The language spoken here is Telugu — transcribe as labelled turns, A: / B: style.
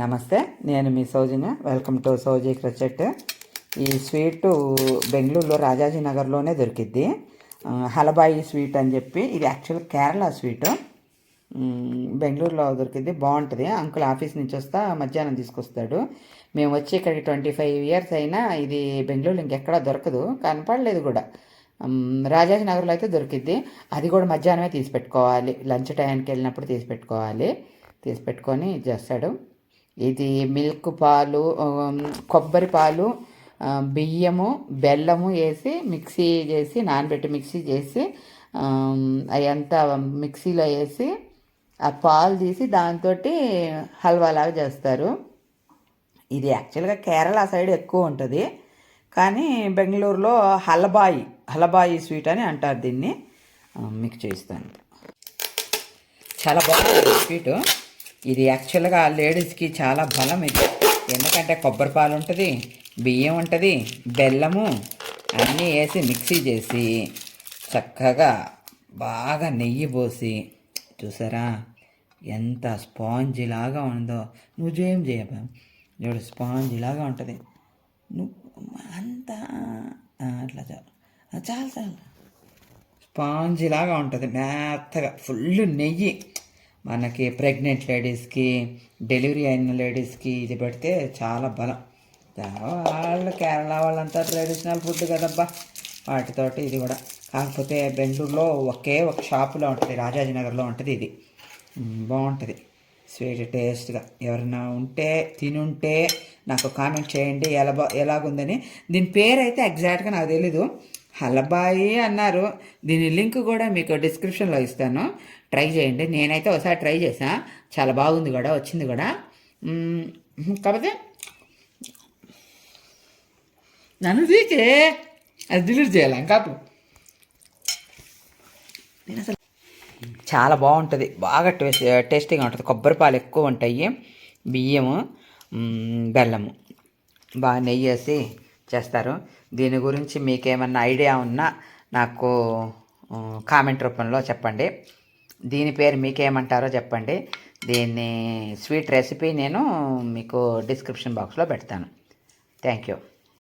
A: నమస్తే నేను మీ సౌజన్య. వెల్కమ్ టు సౌజీ క్రచెట్ ఈ స్వీట్ బెంగళూరులో రాజాజీ నగర్లోనే దొరికిద్ది. హలబాయి స్వీట్ అని చెప్పి ఇది యాక్చువల్ కేరళ స్వీట్. బెంగళూరులో దొరికింది బాగుంటుంది. అంకుల్ ఆఫీస్ నుంచి వస్తా మధ్యాహ్నం తీసుకొస్తాడు. మేము వచ్చి ఇక్కడికి ట్వంటీ ఫైవ్ ఇయర్స్ అయినా ఇది బెంగళూరులో ఇంకెక్కడా దొరకదు. కనపడలేదు కూడా. రాజాజీ నగర్లో అయితే దొరికిద్ది. అది కూడా మధ్యాహ్నమే తీసి పెట్టుకోవాలి. లంచ్ టైంకి వెళ్ళినప్పుడు తీసి పెట్టుకోవాలి. తీసి పెట్టుకొని చేస్తాడు. ఇది మిల్క్ పాలు కొబ్బరి పాలు బియ్యము బెల్లము వేసి మిక్సీ చేసి నానబెట్టి మిక్సీ చేసి అవంతా మిక్సీలో వేసి ఆ పాలు తీసి దాంతో హల్వాలాగా చేస్తారు. ఇది యాక్చువల్గా కేరళ సైడ్ ఎక్కువ ఉంటుంది. కానీ బెంగళూరులో హలబాయి హలబాయి స్వీట్ అని అంటారు దీన్ని. మీకు చేస్తాను చాలా బాగుంటుంది స్వీట్. ఇది యాక్చువల్గా లేడీస్కి చాలా బలం ఇది. ఎందుకంటే కొబ్బరి పాలు ఉంటుంది బియ్యం ఉంటుంది బెల్లము అన్నీ వేసి మిక్సీ చేసి చక్కగా బాగా నెయ్యి పోసి చూసారా ఎంత స్పాంజిలాగా లాగా ఉందో. చేయం చేయబా చూడు స్పాంజిలాగా ఉంటుంది. నువ్వు అంత అట్లా చాలు. చాలా చాలు. చాలు లాగా ఉంటుంది మెత్తగా ఫుల్ నెయ్యి. మనకి ప్రెగ్నెంట్ లేడీస్కి డెలివరీ అయిన లేడీస్కి ఇది పెడితే చాలా బలం. వాళ్ళు కేరళ వాళ్ళంతా ట్రెడిషనల్ ఫుడ్ కదబ్బా. వాటితోటి ఇది కూడా. కాకపోతే బెంగళూరులో ఒకే ఒక షాపులో ఉంటుంది రాజాజీనగర్లో ఉంటుంది ఇది. బాగుంటుంది. స్వీట్ టేస్ట్గా. ఎవరైనా ఉంటే తినుంటే నాకు కామెంట్ చేయండి ఎలా బా ఎలాగుందని. దీని పేరు అయితే ఎగ్జాక్ట్గా నాకు తెలీదు. హలబాయి అన్నారు. దీని లింక్ కూడా మీకు డిస్క్రిప్షన్లో ఇస్తాను. ట్రై చేయండి. నేనైతే ఒకసారి ట్రై చేసా చాలా బాగుంది కూడా వచ్చింది కూడా. కాకపోతే నన్ను తీకే అది డిలీట్ చేయాలి? ఇంకా నేను అసలు చాలా బాగుంటుంది. బాగా టేస్ట్ టేస్టీగా ఉంటుంది. కొబ్బరి పాలు ఎక్కువ ఉంటాయి. బియ్యము బెల్లము. బాగా నెయ్యి వేసి చేస్తారు. దీని గురించి మీకేమన్నా ఐడియా ఉన్నా నాకు కామెంట్ రూపంలో చెప్పండి. దీని పేరు మీకేమంటారో చెప్పండి. దీన్ని స్వీట్ రెసిపీ నేను మీకు డిస్క్రిప్షన్ బాక్స్లో పెడతాను. Thank you.